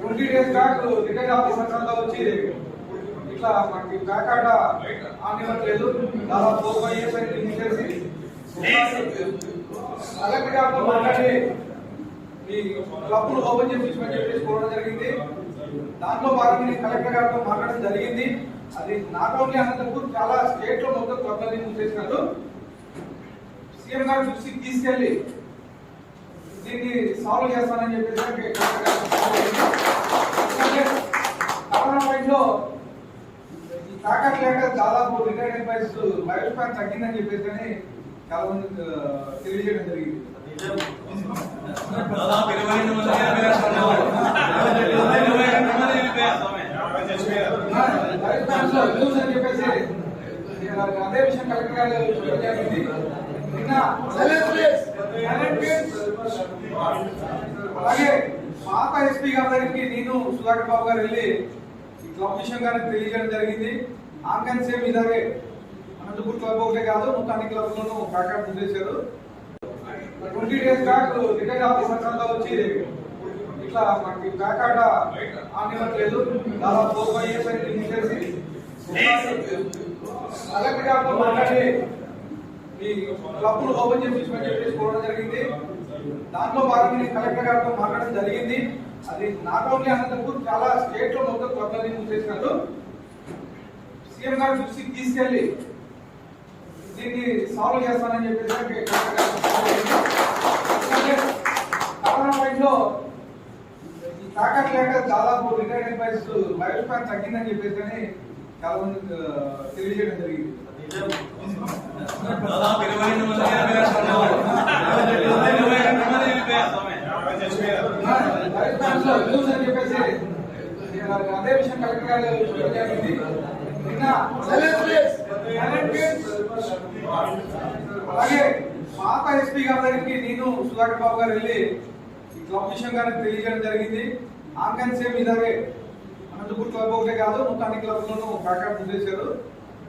Twenty days back retired officers అంతా వచ్చి ఇట్లా మనకి బ్యాక్ ఆట ఆనివ్వట్లేదు దాదాపు ఫోర్ ఫైవ్ ఇయర్స్ అయితే తీసేసి కలెక్టర్ గారితో మాట్లాడి ఈ క్లబ్లు ఓపెన్ చేపించమని చెప్పేసి కోరడం జరిగింది. దాంట్లో భాగంగా నేను కలెక్టర్ గారితో మాట్లాడడం జరిగింది. అది నాట్ ఓన్లీ అనంతపూర్ చాలా స్టేట్లో మొత్తం క్లబ్లని మూసేసినట్టు సీఎం గారు చూసి తీసుకెళ్ళి దీన్ని సాల్వ్ చేస్తానని చెప్పేసి కరోనా టైంలో ఈ తాకట్ లేక దాదాపు రిటైర్డ్ ఎంప్లాయీస్ లైఫ్ స్పాన్ తగ్గిందని చెప్పేసి అని చాలా మంది తెలియజేయడం జరిగింది. దాదాపు ఇరవై రెండు మంది. లైఫ్ స్పాన్స్ అని చెప్పేసి అదే విషయం కలెక్టర్ గారు చెప్పడం జరిగింది. నిన్న అలాగే పాత ఎస్పీ గారి దగ్గరికి నేను సుధాకర్ బాబు గారు వెళ్ళి ఈ క్లబ్ విషయం గారికి తెలియజేయడం జరిగింది. ఆన్లైన్ సేమ్ ఇలాగే అనంతపూర్ క్లబ్ ఒకటే కాదు మొత్తం అన్ని క్లబ్లను ప్యాకెట్ చేశారు. Twenty days back retired officers అంతా వచ్చి ఇట్లా మనకి ప్యాకాట ఆనివ్వట్లేదు దాదాపు ఫోర్ ఫైవ్ ఇయర్స్ అయితే తీసేసి కలెక్టర్ గారితో మాట్లాడి ఈ క్లబ్ను ఓపెన్ చేపించమని చెప్పేసి కోరడం జరిగింది. దాంట్లో భాగంగా నేను కలెక్టర్ గారితో మాట్లాడడం జరిగింది. అది నాట్ ఓన్లీ అనంతపూర్ చాలా స్టేట్లో మొత్తం క్లబ్లని చేసినట్టు సీఎం గారు చూసి తీసుకెళ్ళి దీన్ని సాల్వ్ చేస్తానని చెప్పేసి కరోనా టైంలో ఈ తాకట్ లేక దాదాపు రిటైర్డ్ ఎంప్లాయీస్ లైఫ్ స్పాన్ తగ్గిందని చెప్పేసి కానీ చాలా మంది తెలియజేయడం జరిగింది. దాదాపు ఇరవై మంది చెప్పేసి అదే విషయం కలెక్టర్ గారు జరిగింది నిన్న అలాగే పాత ఎస్పీ గారి దగ్గరికి నేను సుధాకర్ బాబు గారు వెళ్ళి ఈ క్లబ్ విషయం గారికి తెలియజేయడం జరిగింది. ఆన్లైన్ సేమ్ ఇలాగే అనంతపూర్ క్లబ్ ఒకటే కాదు మొత్తం అన్ని క్లబ్లను ప్యాకెట్ చేశారు